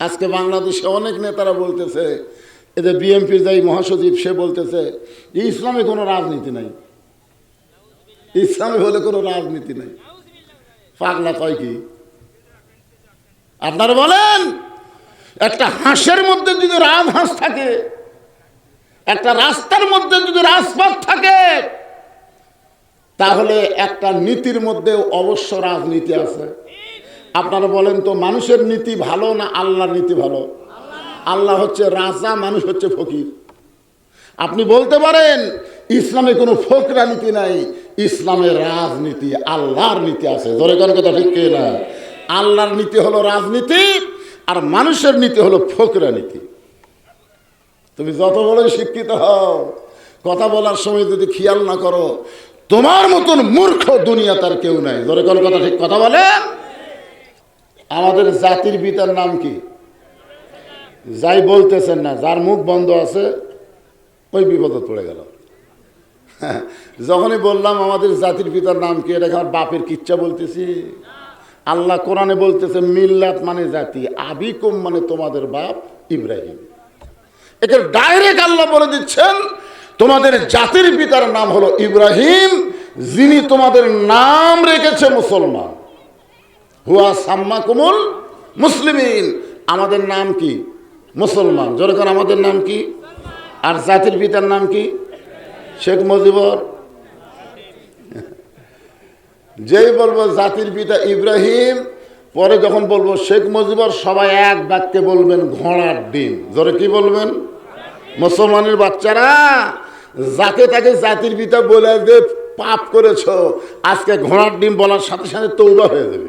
আজকে বাংলাদেশে অনেক নেতারা বলতেছে এদের বিএনপির যাই মহাসচিব, সে বলতেছে, যে ইসলামে কোনো রাজনীতি নাই। ইসলামে বলে কোনো রাজনীতি নাই। পাগলা কয় কি? আপনারা বলেন, একটা হাঁসের মধ্যে যদি রাজহাঁস থাকে, একটা রাস্তার মধ্যে যদি রাজপথ থাকে, তাহলে একটা নীতির মধ্যে অবশ্য রাজনীতি আছে। আপনারা বলেন তো, মানুষের নীতি ভালো না আল্লাহর নীতি ভালো? আল্লাহ হচ্ছে রাজা, মানুষ হচ্ছে ফকির। আপনি বলতে পারেন, ইসলামে কোনো ফকরা নীতি নাই ইসলামের রাজনীতি, আল্লাহর নীতি আছে। ধরে কোন কথা ঠিক কি না? আল্লাহর নীতি হলো রাজনীতি, আর মানুষের নীতি হলো ফকরা নীতি। তুমি যত বড়ই শিক্ষিত হও, কথা বলার সময় যদি খেয়াল না করো, তোমার মতন মূর্খ দুনিয়া তার কেউ নাই। ধরে কোন কথা ঠিক কথা বলে আমাদের জাতির পিতার নাম কি? যাই বলতেছেন না, যার মুখ বন্ধ আছে, ওই বিপদে পড়ে গেল। যখনই বললাম আমাদের জাতির পিতার নাম কি, এটা আমার বাপের কিচ্ছা বলতেছি? আল্লাহ কোরআনে বলতেছে, মিল্লাত মানে জাতি, আবিকুম মানে তোমাদের বাপ ইব্রাহিম। একে ডাইরেক্ট আল্লাহ বলে দিচ্ছেন, তোমাদের জাতির পিতার নাম হলো ইব্রাহিম, যিনি তোমাদের নাম রেখেছে মুসলমান। হুয়া সাম্মা কুমুল মুসলিমিন। আমাদের নাম কি? মুসলমান। যেরকম আমাদের নাম কি? আর জাতির পিতার নাম কি? শেখ মুজিবর। যেই বলব জাতির পিতা ইব্রাহিম, পরে যখন বলব শেখ মুজিবর, সবাই এক বাক্যে বলবেন ঘোড়ার ডিম। ধরে কি বলবেন? মুসলমানের বাচ্চারা, যাকে তাকে জাতির পিতা বলে যে পাপ করেছ, আজকে ঘোড়ার ডিম বলার সাথে সাথে তৌবা হয়ে যাবে।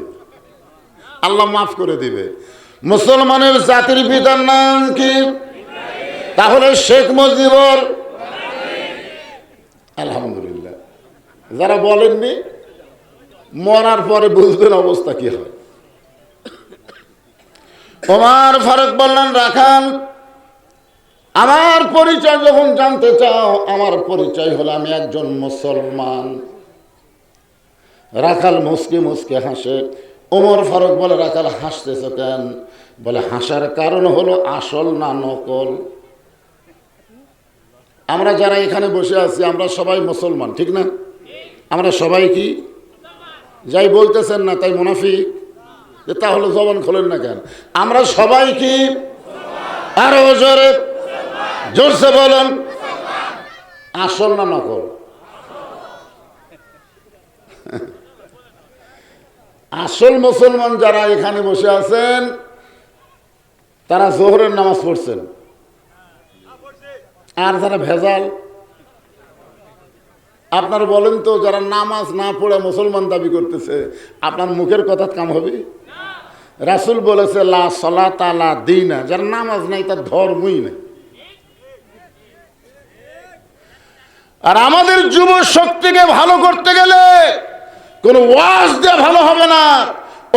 আল্লাহ মাফ করে দিবে। মুসলমানের জাতির পিতার নাম কি? তাহলে শেখ মুজিবর। আলহামদুলিল্লাহ। যারা বলেননি, মরার পরে বুঝবেন অবস্থা কি হয়। ওমার ফারুক বললেন রাখান আমার পরিচয় যখন জানতে চাও, আমার পরিচয় হলো আমি একজন মুসলমান। রাখাল মুসকে মুসকে হাসে। ওমর ফারুক বলে রাখাল হাসতেছ কেন? বলে, হাসার কারণ হলো আসল না নকল? আমরা যারা এখানে বসে আছি, আমরা সবাই মুসলমান, ঠিক না? আমরা সবাই কি? যাই বলতেছেন না, তাই মুনাফিক? যে তাহলে জবান খোলেন না কেন? আমরা সবাই কি? আরও জোরে, জোরসে বলেন, আসল না নকল? আসল মুসলমান যারা এখানে বসে আছেন, তারা জোহরের নামাজ পড়ছেন। আর যারা ভেজাল, আপনার বলেন তো, যারা নামাজ না পড়ে মুসলমান দাবি করতেছে, আপনার মুখের কথা কাম হবে? রাসুল বলেছে, লা সলা তালা দিনা যার নামাজ নাই, তার ধর্মই নেই। আর আমাদের যুব শক্তিকে ভালো করতে গেলে কোনো ওয়াজ দিয়ে ভালো হবে না।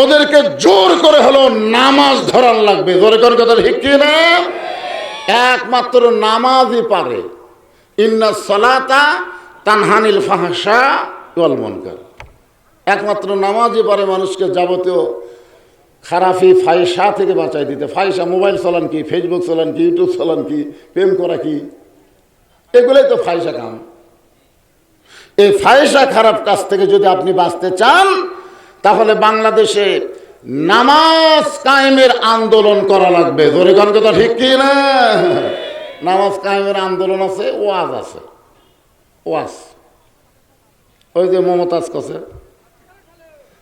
ওদেরকে জোর করে হলো নামাজ ধরার লাগবে। জোরে করে কথা ঠিক না একমাত্র নামাজই পারে। ইন্না সলাতা তানহানিল ফাহাসা ওয়াল মনকার। একমাত্র নামাজই পারে মানুষকে যাবতীয় খারাপি ফাইসা থেকে বাঁচাই দিতে। ফাইসা মোবাইল চলান কি ফেসবুক চালান কি ইউটিউব চলান কি, প্রেম করা কি? এগুলোই তো ফাইসা কাম। এই ফায়সা খারাপ কাজ থেকে যদি আপনি বাঁচতে চান, তাহলে বাংলাদেশে নামাজ কায়েমের আন্দোলন করা লাগবে। কোন কথা ঠিক কি না? নামাজ কায়েমের আন্দোলন আছে, ওয়াজ আছে। ওয়াজ। ওই যে মমতাজ কাছে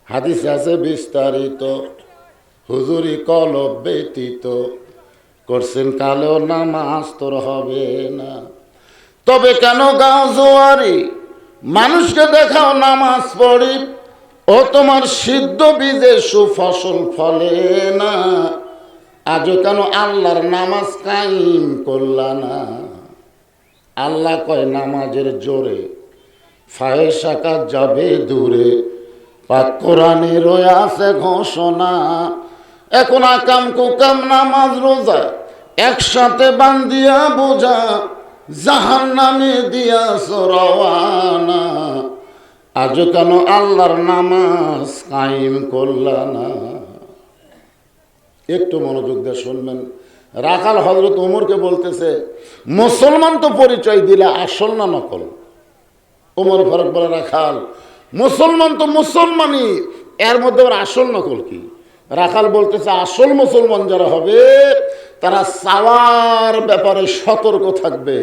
হাদিসে আছে, বিস্তারিত, হুজুরি কলব ব্যতীত, করছেন কালেও নামাজ তোর হবে না। তবে কেন গাও জোয়ারি মানুষকে দেখাও নামাজ পড়ি, ও তোমার সিদ্ধ বীজে সুফসল ফলে না। আজও কেন আল্লাহর নামাজ কায়েম করলা না? আল্লাহ কয়, নামাজের জোরে ফাহেসা কাজ যাবে দূরে। পাক কোরআনে রয়ে আছে ঘোষণা, এখন আকাম কুকাম নামাজ রোজা, একসাথে বান্দিয়া বোঝা। জাহান নামে দিয়া সরওয়ানা। আজ কেন আল্লাহর নামাজ কায়েম করলা না? একটু মনোযোগ দিয়ে শুনবেন। রাখাল হজরত ওমরকে বলতেছে, মুসলমান তো পরিচয় দিলে আসল না নকল? ওমর ফারুক বলে, রাখাল, মুসলমান তো মুসলমানই, এর মধ্যে ওর আসল নকল কি? রাখাল বলতেছে, আসল মুসলমান যারা হবে, তারা চাওয়ার ব্যাপারে সতর্ক থাকবে।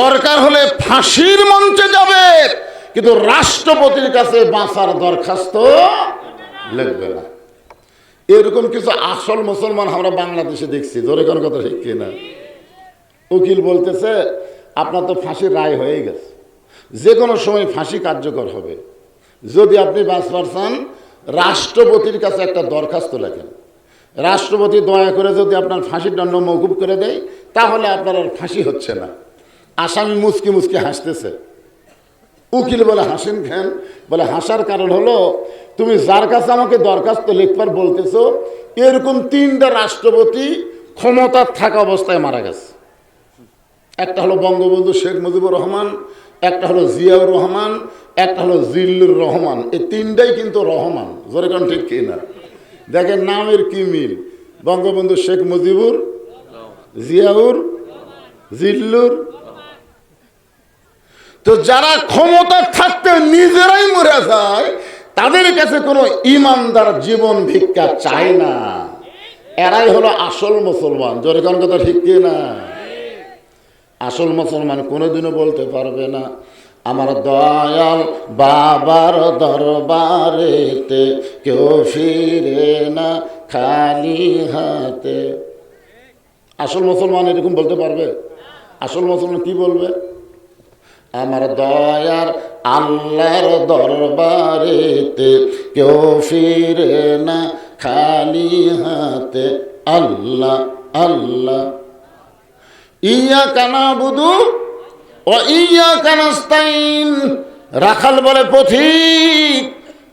দরকার হলে ফাঁসির মঞ্চে যাবে, কিন্তু রাষ্ট্রপতির কাছে বাঁচার দরখাস্ত লিখবে না। এরকম কিছু আসল মুসলমান আমরা বাংলাদেশে দেখছি, ধরে কোনো কথা ঠিক কিনা উকিল বলতেছে, আপনার তো ফাঁসির রায় হয়ে গেছে। যে কোনো সময় ফাঁসি কার্যকর হবে। যদি আপনি বাঁচবার চান রাষ্ট্রপতির কাছে একটা দরখাস্ত লেখেন। রাষ্ট্রপতি দয়া করে যদি আপনার ফাঁসির দণ্ড মৌকুব করে দেয়, তাহলে আপনার আর ফাঁসি হচ্ছে না। আসামি মুসকি মুসকি হাসতেছে। উকিল বলে, হাসেন খান। বলে, হাসার কারণ হলো, তুমি যার কাছে আমাকে দরখাস্ত লিখবার বলতেছো, এরকম তিনটা রাষ্ট্রপতি ক্ষমতার থাকা অবস্থায় মারা গেছে। একটা হলো বঙ্গবন্ধু শেখ মুজিবুর রহমান, একটা হলো জিয়াউর রহমান, একটা হলো জিল্লুর রহমান। এই তিনটাই কিন্তু রহমান। কারণ ঠিক কি না দেখেন নামের কি মিল? বঙ্গবন্ধু শেখ মুজিবুর, জিয়াউর, জিল্লুর। তো যারা ক্ষমতা থাকতে নিজেরাই মরে যায়, তাদের কাছে কোনো ইমানদার জীবন ভিক্ষা চায় না। এরাই হলো আসল মুসলমান। জোরে কোন কথা ঠিক না আসল মুসলমান কোনোদিনও বলতে পারবে না। আমার দয়াল বাবার দরবারেতে কেউ ফিরে না, খালি হাতে। আসল মুসলমান এরকম বলতে পারবে? আসল মুসলমান কি বলবে? আমার দয়ার আল্লাহর দরবারেতে কেউ ফিরে না, খালি হাতে। আল্লাহ আল্লাহ। ইয়া কানা বুধু ও ইয়া কানাস্তাইন রাখাল বলে, পথিক,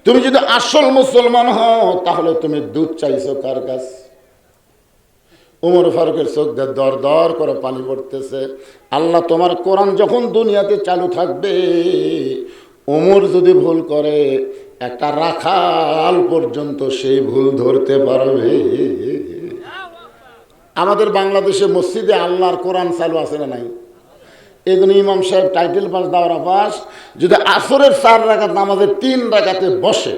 তুমি যদি আসল মুসলমান হও, তাহলে তুমি দুধ চাইছো কার কাছ? উমর ফারুকের চোখ দিয়ে দর দর করে পানি পড়তেছে। আল্লাহ তোমার কোরআন যখন দুনিয়াতে চালু থাকবে ওমর যদি ভুল করে, একটা রাখাল পর্যন্ত সেই ভুল ধরতে পারবে। আমাদের বাংলাদেশে মসজিদে আল্লাহর কোরআন চালু আছে না নাই? জন্য ইমাম সাহেব টাইটেল পাস দাওয়ারা পাস, যদি আসরের চার রাখাত নামাজের তিন রাখাতে বসে,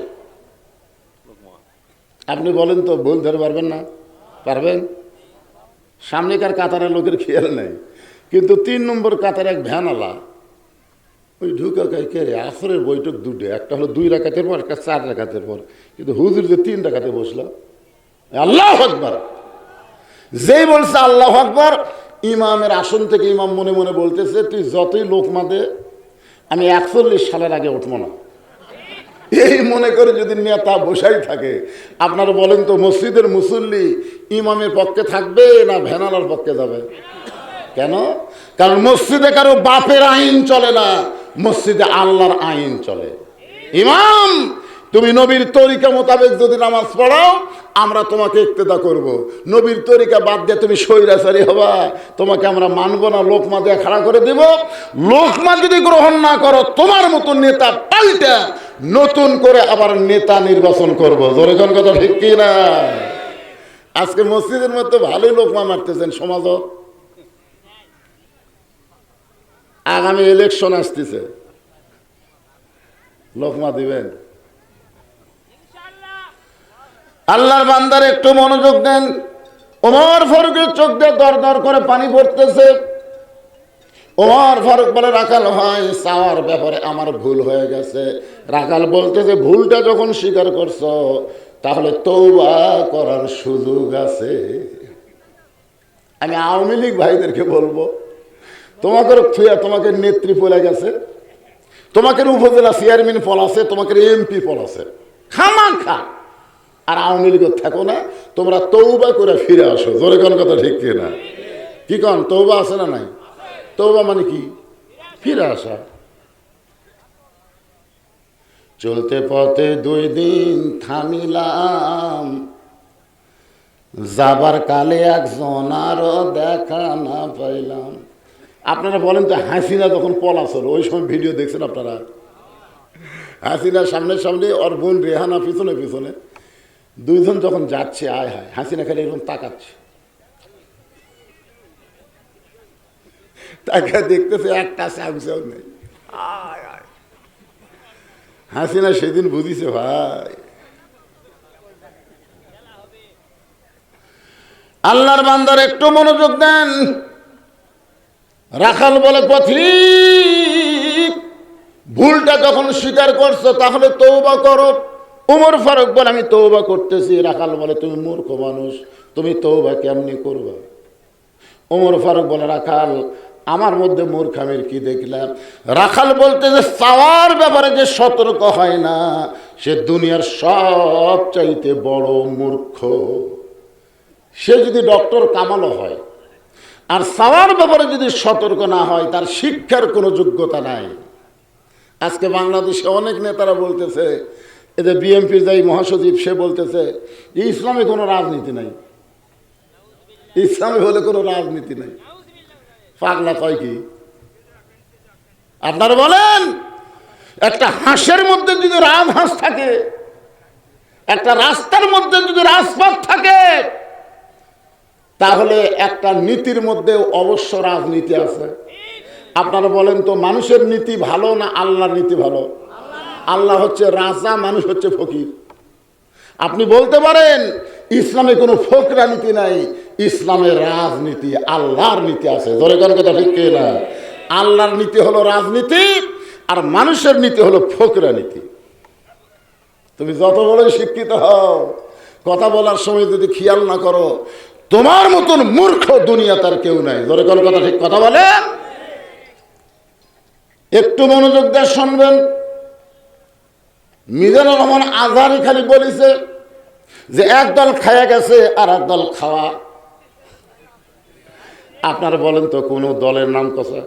আপনি বলেন তো ভুল ধরে পারবেন না? পারবেন? সামনেকার কাতারের লোকের খেয়াল নেই। কিন্তু তিন নম্বর কাতারে এক ভ্যানালা ওই ঢুকা কে রে, আসরের বৈঠক দুটো, একটা হলো দুই রাখাতের পর, একটা চার রাখাতের পর। কিন্তু হুজুর যে তিন রাখাতে বসল, আল্লাহ আকবার। যেই বলছে আল্লাহ আকবর, ইমামের আসন থেকে ইমাম মনে মনে বলতেছে, তুই যতই লোক মাদে, আমি একচল্লিশ সালের আগে উঠবো না। এই মনে করে যদি নেতা বসাই থাকে, আপনারা বলেন তো মসজিদের মুসল্লি ইমামের পক্ষে থাকবে না ভ্যানালার পক্ষে যাবে? কেন? কারণ মসজিদে কারও বাপের আইন চলে না, মসজিদে আল্লাহর আইন চলে। ইমাম তুমি নবীর তরিকা মোতাবেক যদি নামাজ পড়াও, আমরা তোমাকে ইক্তেদা করব। নবীর তরিকা বাদ দিয়ে তুমি সৈরাচারি হবা। তোমাকে আমরা মানব না লোকমা দিয়ে খাড়া করে দিব। লোকমা যদি গ্রহণ না করো, তোমার মতো নেতা পাল্টা নতুন করে আবার নেতা নির্বাচন করব। জোরে কোন কথা ঠিক কি না আজকে মসজিদের মধ্যে ভালোই লোকমা মারতেছেন সমাজ আগামী ইলেকশন আসতেছে। লোকমা দিবেন। আল্লাহর বান্দার একটু মনোযোগ দেন। ওমর ফারুকের চোখ দিয়ে দর দর করে পানি পড়তেছে। ওমর ফারুক বলে রাখাল ভাই, চাওয়ার ব্যাপারে আমার ভুল হয়ে গেছে। রাখাল বলতেছে, ভুলটা যখন স্বীকার করছ, তাহলে তৌবা করার সুযোগ আছে। আমি আওয়ামী লীগ ভাইদেরকে বলব, তোমাকে থুয়া তোমাকে নেত্রী পলে গেছে। তোমাকে উপজেলা চেয়ারম্যান পল আছে তোমাকে এমপি পল আছে খামা খা আর আওয়ামী লীগের থাকো না, তোমরা তৌবা করে ফিরে আসো। জোরে কোন কথা ঠিক কি না? কি কন তৌবা আছে না নাই? তৌবা মানে কি? ফিরে আসা। চলতে পথে দুই দিন থামিলাম। যাবার কালে একজন আরও দেখা না পাইলাম। আপনারা বলেন তো, হাসিনা যখন পলাচল ওই সময় ভিডিও দেখছেন আপনারা? হাসিনা সামনে সামনে ওর বোন রেহানা পিছনে পিছনে। দুইজন যখন যাচ্ছে, আয় হায়, হাসিনা খালি এরকম তাকাচ্ছে। তাকে দেখতেছে একটা স্যামসাও নেই। হাসিনা সেদিন বুঝিছে, ভাই। আল্লাহর বান্দার একটু মনোযোগ দেন। রাখাল বলে, পথিক, ভুলটা যখন স্বীকার করছ, তাহলে তৌবা করো। উমর ফারুক বলে, আমি তৌবা করতেছি। রাখাল বলে, তুমি মূর্খ মানুষ, তুমি তৌবা কেমনি করবা? ওমর ফারুক বলে, রাখাল, আমার মধ্যে মূর্খামের কি দেখলাম? রাখাল বলতে, যে চাওয়ার ব্যাপারে যে সতর্ক হয় না, সে দুনিয়ার সব চাইতে বড় মূর্খ। সে যদি ডক্টর কামালও হয় আর চাওয়ার ব্যাপারে যদি সতর্ক না হয়, তার শিক্ষার কোনো যোগ্যতা নাই। আজকে বাংলাদেশে অনেক নেতারা বলতেছে এদের বিএমপির যাই মহাসচিব, সে বলতেছে যে ইসলামে কোনো রাজনীতি নাই। ইসলামে বলে কোনো রাজনীতি নাই। পাগলা কয় কি? আপনারা বলেন, একটা হাঁসের মধ্যে যদি রাজহাঁস থাকে, একটা রাস্তার মধ্যে যদি রাজপথ থাকে, তাহলে একটা নীতির মধ্যে অবশ্য রাজনীতি আছে। আপনারা বলেন তো, মানুষের নীতি ভালো না আল্লাহর নীতি ভালো? আল্লাহ হচ্ছে রাজা, মানুষ হচ্ছে ফকির। আপনি বলতে পারেন, ইসলামে কোনো ফকরা নীতি নাই। ইসলামের রাজনীতি, আল্লাহর নীতি আছে। ধরে কোন কথা ঠিক না আল্লাহর নীতি হলো রাজনীতি, আর মানুষের নীতি হলো ফকরা নীতি। তুমি যত বড়ই শিক্ষিত হও, কথা বলার সময় যদি খেয়াল না করো, তোমার মতন মূর্খ দুনিয়া তার কেউ নাই। ধরে কোন কথা ঠিক কথা বলেন? একটু মনোযোগ দিয়ে শুনবেন। মিজানুর রহমান আজহারি খালি বলেছে যে একদল খায়া গেছে আর একদল খাওয়া। আপনারা বলেন তো কোনো দলের নাম কষা।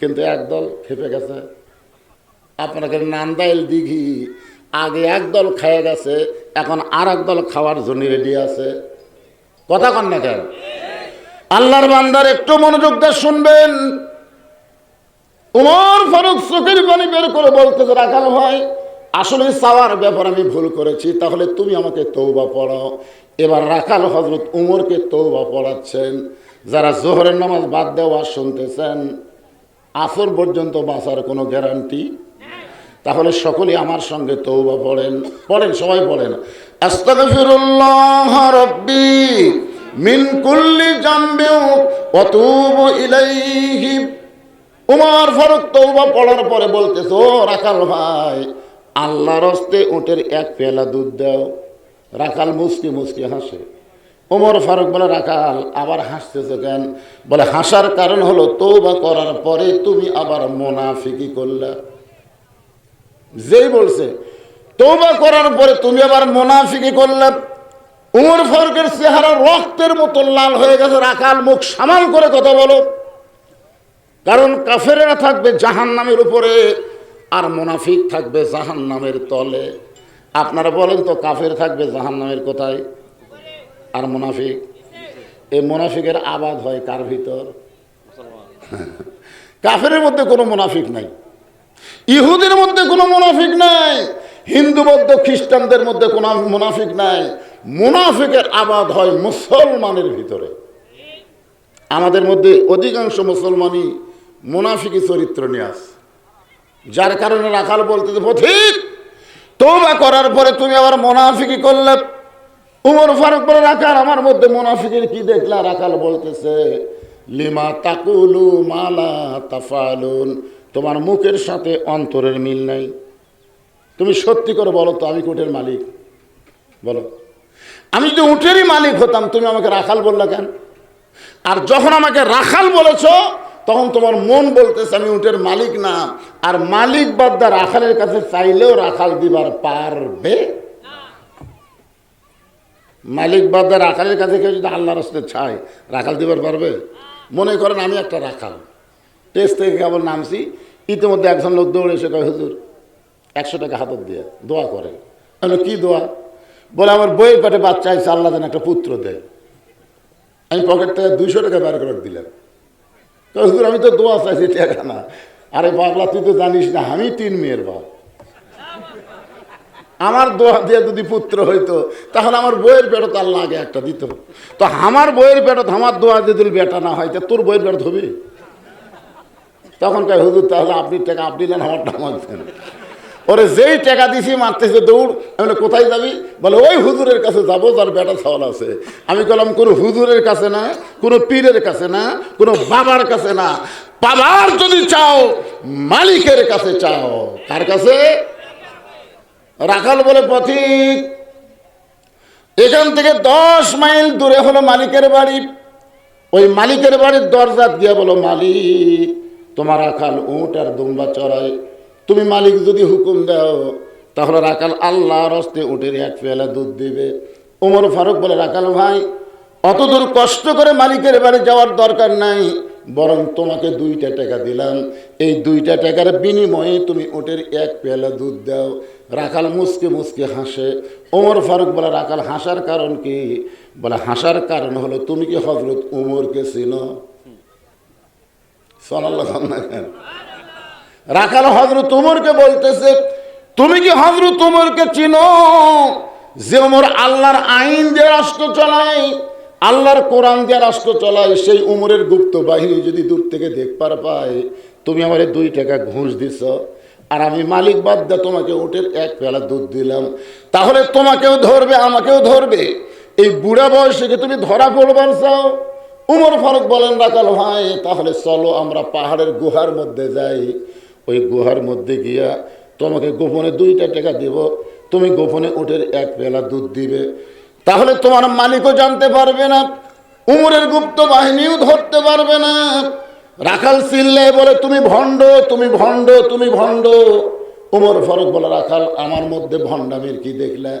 কিন্তু একদল খেপে গেছে। আপনাকে নান্দাইল দিঘি, আগে একদল খায়া গেছে, এখন আর একদল খাওয়ার জন্য রেডি আছে। কথা কন না কেন? আল্লাহর বান্দার একটু মনোযোগ দিয়ে শুনবেন। উমর ফারুক চোখের পানি বের করে বলতেছে, রাখাল ভাই আসলে চাওয়ার ব্যাপার আমি ভুল করেছি, তাহলে তুমি আমাকে তৌবা পড়াও। এবার রাখাল হজরত উমরকে তৌবা পড়াচ্ছেন। যারা জোহরের নামাজ বাদ দেওয়া শুনতেছেন, আসর পর্যন্ত বাঁচার কোনো গ্যারান্টি তাহলে সকলে আমার সঙ্গে তৌবা পড়েন। পড়েন, সবাই পড়েন। আস্তাগফিরুল্লাহ রাব্বি মিন কুল্লি জামবি ওয়া তুবু ইলাইহি। উমর ফারুক তৌবা পড়ার পরে বলতেছো রাখাল ভাই আল্লাহর হস্তে উটের এক পেলা দুধ দাও। রাখাল মুসকি মুসকি হাসে। ওমর ফারুক বলে, রাখাল, আবার হাসতেছে কেন? বলে, হাসার কারণ হলো তৌবা করার পরে তুমি আবার মোনাফিকি করলা। যেই বলছে তৌবা করার পরে তুমি আবার মোনাফিকি করলে। উমর ফারুকের চেহারা রক্তের মতো লাল হয়ে গেছে। রাখাল মুখ সামাল করে কথা বলো। কারণ কাফেরেরা থাকবে জাহান নামের উপরে। আর মোনাফিক থাকবে জাহান নামের তলে। আপনারা বলেন তো, কাফের থাকবে জাহান নামের কোথায়? আর মোনাফিক? এই মোনাফিকের আবাদ হয় কার ভিতর? কাফের মধ্যে কোনো মোনাফিক নাই। ইহুদের মধ্যে কোনো মুনাফিক নাই। হিন্দু, বৌদ্ধ, খ্রিস্টানদের মধ্যে কোনো মুনাফিক নাই। মুনাফিকের আবাদ হয় মুসলমানের ভিতরে। আমাদের মধ্যে অধিকাংশ মুসলমানই মুনাফিকি চরিত্র নিয়ে আস যার কারণে রাখাল বলতে পথিক তোবা করার পরে তুমি আবার মোনাফিকি করলে। উমর ফারুক বলে, রাখাল, আমার মধ্যে মোনাফিকের কি দেখলা? রাখাল বলতেছে, লিমা তাকুলু মালা তাফালুন, তোমার মুখের সাথে অন্তরের মিল নাই। তুমি সত্যি করে বলো তো, আমি কোটের মালিক? বলো। আমি যদি উটেরই মালিক হতাম, তুমি আমাকে রাখাল বললা কেন? আর যখন আমাকে রাখাল বলেছ তখন তোমার মন বলতেছে, আমি উটের মালিক না। আর মালিক বাদ্দা রাখালের কাছে চাইলেও রাখাল দিবার পারবে। মালিক বাদ্দা রাখালের কাছে কেউ যদি আল্লাহ রাস্তে ছায় রাখাল দিবার পারবে? মনে করেন আমি একটা রাখাল। টেস্ট থেকে কেবল নামছি, ইতিমধ্যে একজন লোক দৌড়ে এসে কয়, হুজুর, একশো টাকা হাতত দিয়ে, দোয়া করে আমি কি দোয়া? বলে, আমার বইয়ের পেটে বাচ্চা আছে আল্লাহ যেন একটা পুত্র দেয়। আমি পকেট থেকে দুইশো টাকা বের করে দিলাম। তো আমি তো দোয়া চাইছি টেকানা আরে বাবলা, তুই তো জানিস না, আমি তিন মেয়ের বাপ। আমার দোয়া দিয়ে যদি পুত্র হইতো, তাহলে আমার বইয়ের বেড়ত আল্লাহ আগে একটা দিত। তো আমার বইয়ের বেড়ত, আমার দোয়া দিয়ে দিল বেটা না হয়, তা তোর বইয়ের বেড়ত হবে? তখন কয়, হুজুর, তাহলে আপনি টাকা আপনি নেন, আমারটা আমার দেন। ওরে যেই টাকা দিছি, মারতেছে দৌড়, আমি কোথায় যাবি? বলে, ওই হুজুরের কাছে যাব, যার বেটা ছাওয়াল আছে। আমি বললাম কোনো হুজুরের কাছে না, কোনো পীরের কাছে না, কোনো বাবার কাছে না। বাবার যদি চাও, মালিকের কাছে চাও। কার কাছে? রাখাল বলে, পথিক, এখান থেকে দশ মাইল দূরে হলো মালিকের বাড়ি। ওই মালিকের বাড়ির দরজা দিয়ে বলো, মালিক, তোমার রাখাল উঁট আর দুম্বা চড়াই তুমি মালিক যদি হুকুম দাও, তাহলে রাখাল আল্লাহ রস্তে উঠের এক পেয়ালা দুধ দিবে। ওমর ফারুক বলে, রাখাল ভাই অত দূর কষ্ট করে মালিকের বাড়ি যাওয়ার দরকার নাই, বরং তোমাকে দুইটা টাকা দিলাম। এই দুইটা টাকার বিনিময়ে তুমি ওটের এক পেয়ালা দুধ দাও। রাখাল মুসকে মুসকে হাসে। ওমর ফারুক বলে, রাখাল, হাসার কারণ কি? বলে, হাসার কারণ হলো, তুমি কি হজরত উমরকে চিনো? সাল্লাহ রাখাল হজরত উমরকে বলতেছে, তুমি কি হজরত উমরকে চিনো? যে উমর আল্লাহর আইন দিয়ে রাষ্ট্র চালায়, আল্লাহর কোরআন দিয়ে রাষ্ট্র চালায়, সেই উমরের গুপ্ত বাহিনী যদি দূর থেকে দেখবার পায়, তুমি আমার দুই টাকা ঘুষ দিছ, আর আমি মালিক বাদ দিয়ে তোমাকে উঠের এক পেলা দুধ দিলাম। তাহলে তোমাকেও ধরবে, আমাকেও ধরবে। এই বুড়া বয়সে তুমি ধরা পড়বার চাও? উমর ফারুক বলেন, রাখাল ভাই, তাহলে চলো আমরা পাহাড়ের গুহার মধ্যে যাই। ওই গুহার মধ্যে গিয়া তোমাকে গোপনে দুইটা টাকা দিব, তুমি গোপনে ওটের এক পেলা দুধ দিবে। তাহলে তোমার মালিকও জানতে পারবে না, উমরের গুপ্ত বাহিনীও ধরতে পারবে না। রাখাল চিল্লে বলে, তুমি ভণ্ড তুমি ভণ্ড তুমি ভণ্ড। উমর ফারুক বলে, রাখাল, আমার মধ্যে ভণ্ডামির কি দেখলে?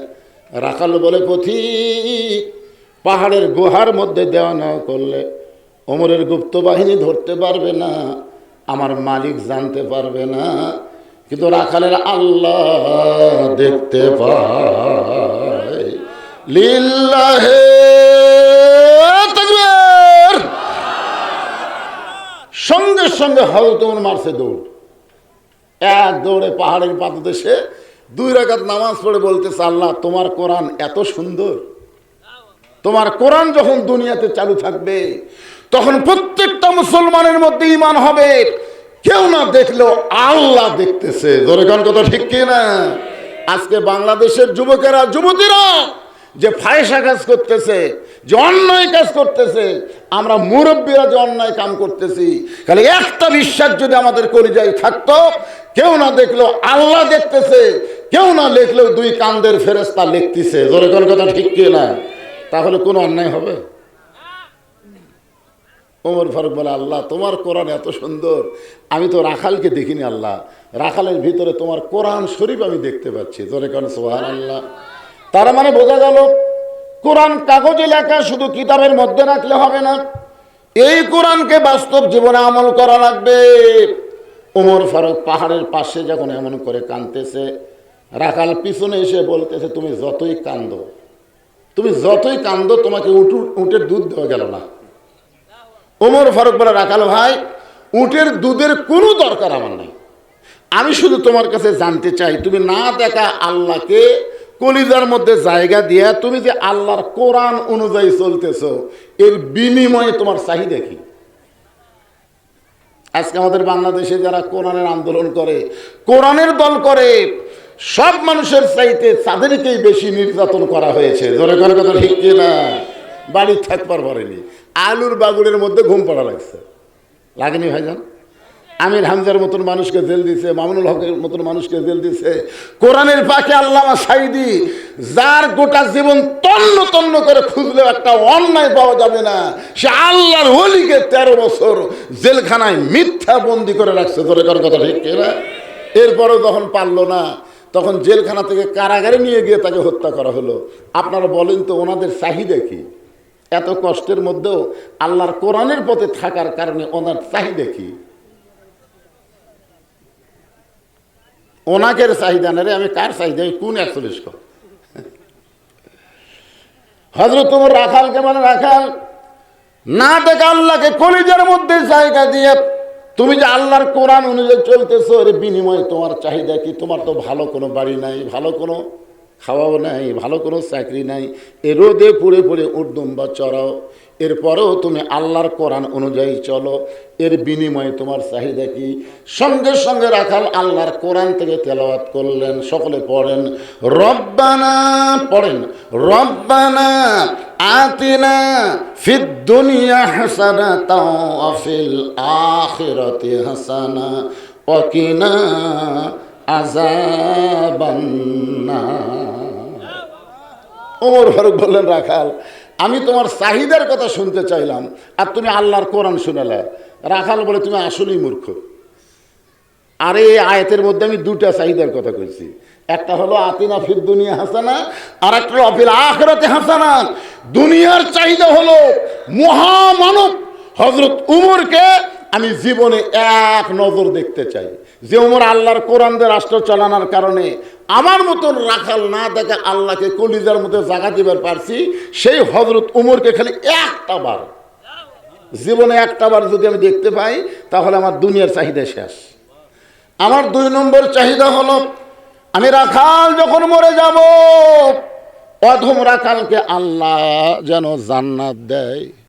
রাখাল বলে পথিক পাহাড়ের গুহার মধ্যে দেওয়া নেওয়া করলে ওমরের গুপ্ত বাহিনী ধরতে পারবে না। আমার মালিক জানতে পারবে না, কিন্তু রাখালের আল্লাহ দেখতে পায়। সঙ্গে সঙ্গে হয়তো মারছে দৌড়। এক দৌড়ে পাহাড়ের পাদদেশে দুই রাকাত নামাজ পড়ে বলতেছে, আল্লাহ, তোমার কোরআন এত সুন্দর। তোমার কোরআন যখন দুনিয়াতে চালু থাকবে তখন প্রত্যেকটা মুসলমানের মধ্যে ইমান হবে। কেউ না দেখলেও আল্লাহ দেখতেছে। কোন কথা ঠিক কি না আজকে বাংলাদেশের যুবকেরা, যুবতীরা যে ফায়সা কাজ করতেছে, যে অন্যায় কাজ করতেছে, আমরা মুরব্বীরা যে অন্যায় কাম করতেছি, খালি একটা বিশ্বাস যদি আমাদের কলিজায় থাকতো, কেউ না দেখল আল্লাহ দেখতেছে, কেউ না লিখলেও দুই কান্দের ফেরেস্তা লিখতেছে। কোন কথা ঠিক কি না তাহলে কোনো অন্যায় হবে? ওমর ফারুক বলে, আল্লাহ, তোমার কোরআন এত সুন্দর। আমি তো রাখালকে দেখিনি, আল্লাহ। রাখালের ভিতরে তোমার কোরআন শরীফ আমি দেখতে পাচ্ছি। তোরে কেন সোহান আল্লাহ তার মানে বোঝা গেল, কোরআন কাগজে লেখা, শুধু কিতাবের মধ্যে রাখলে হবে না। এই কোরআনকে বাস্তব জীবনে আমল করা লাগবে। ওমর ফারুক পাহাড়ের পাশে যখন এমন করে কাঁদতেছে, রাখাল পিছনে এসে বলতেছে, তুমি যতই কান্দো, তুমি যতই কান্দো, তোমাকে উটু উটের দুধ দেওয়া গেল না। ওমর ফারুক বলে, রাখাল ভাই, উটের দুধের কোনো দরকার আমার নাই। আমি শুধু তোমার কাছে জানতে চাই, তুমি না দেখা আল্লাহকে কলিজার মধ্যে জায়গা দিয়ে তুমি যে আল্লাহর কোরআন অনুযায়ী চলতেছ, এর বিনিময়ে তোমার চাহিদা কি? আজকে আমাদের বাংলাদেশে যারা কোরআনের আন্দোলন করে, কোরআনের দল করে, সব মানুষের চাইতে তাদেরকেই বেশি নির্যাতন করা হয়েছে। ধরে কোনো কথা ঠিক কি না বাড়ি থাকবার পারেনি আলুর বাগুড়ের মধ্যে ঘুম পড়া লাগছে। লাগেনি ভাইজান, আমির হামজার মতন মানুষকে জেল দিছে, মামুনুল হকের মতন মানুষকে জেল দিছে। কোরআনের পাখি আল্লামা সাইদি যার গোটা জীবন তন্ন তন্ন করে খুঁজলেও একটা অন্যায় পাওয়া যাবে না। সে আল্লাহর হলিকে তেরো বছর জেলখানায় মিথ্যা বন্দি করে রাখছে ধরে করার কথা ঠিক না এরপরেও যখন পারল না, তখন জেলখানা থেকে কারাগারে নিয়ে গিয়ে তাকে হত্যা করা হলো। আপনারা বলেন তো ওনাদের চাহিদা কি? এত কষ্টের মধ্যেও আল্লাহর কোরআনের পথে থাকার কারণে ওনার চাহিদা কি? ওনাকের চাহিদা না রে, আমি কার চাহিদা? আমি কোন একচল্লিশ কর? হজরত তোমার রাখালকে মানে রাখাল, না দেখা আল্লাহকে কলিজার মধ্যে জায়গা দিয়ে তুমি যে আল্লাহর কোরআন অনুযায়ী চলতেছো, এর বিনিময়ে তোমার চাহিদা কি? তোমার তো ভালো কোনো বাড়ি নাই, ভালো কোনো খাওয়াও নাই, ভালো কোনো চাকরি নাই। এ রোদে পুড়ে পুড়ে উর্দুম্বা চড়াও। এরপরেও তুমি আল্লাহর কোরআন অনুযায়ী চলো। এর বিনিময়ে তোমার চাহিদা কি? সঙ্গে সঙ্গে রাখাল আল্লাহর কোরআন থেকে তেলাওয়াত করলেন, সকলে পড়েন। রব্বানা পড়েন। রব্বানা আতিনা ফিদ দুনিয়া হাসানা তাও ফিল আখিরাতি হাসানা। ওয়াকিনা ওমর ফারুক বললেন, রাখাল, আমি তোমার চাহিদার কথা শুনতে চাইলাম আর তুমি আল্লাহর কোরআন শুনালে। রাখাল বলে, তুমি আসলেই মূর্খ। আর এই আয়াতের মধ্যে আমি দুটা চাহিদার কথা কইছি। একটা হলো, আতিনা ফির দুনিয়া হাসানা আর একটা অফিল আখরাতে হাসানা দুনিয়ার চাহিদা হলো মহামানব। হজরত উমরকে আমি জীবনে এক নজর দেখতে চাই। যে ওমর আল্লাহর কোরআন দিয়ে রাষ্ট্র চালানোর কারণে আমার মতন রাখাল না দেখে আল্লাহকে কলিজার মধ্যে জাগা দিবার পারছি, সেই হজরত উমরকে খালি একটা বার। জীবনে একটা বার যদি আমি দেখতে পাই, তাহলে আমার দুনিয়ার চাহিদা শেষ। আমার দুই নম্বর চাহিদা হলো, আমি রাখাল যখন মরে যাব, অধম রাখালকে আল্লাহ যেন জান্নাত দেয়।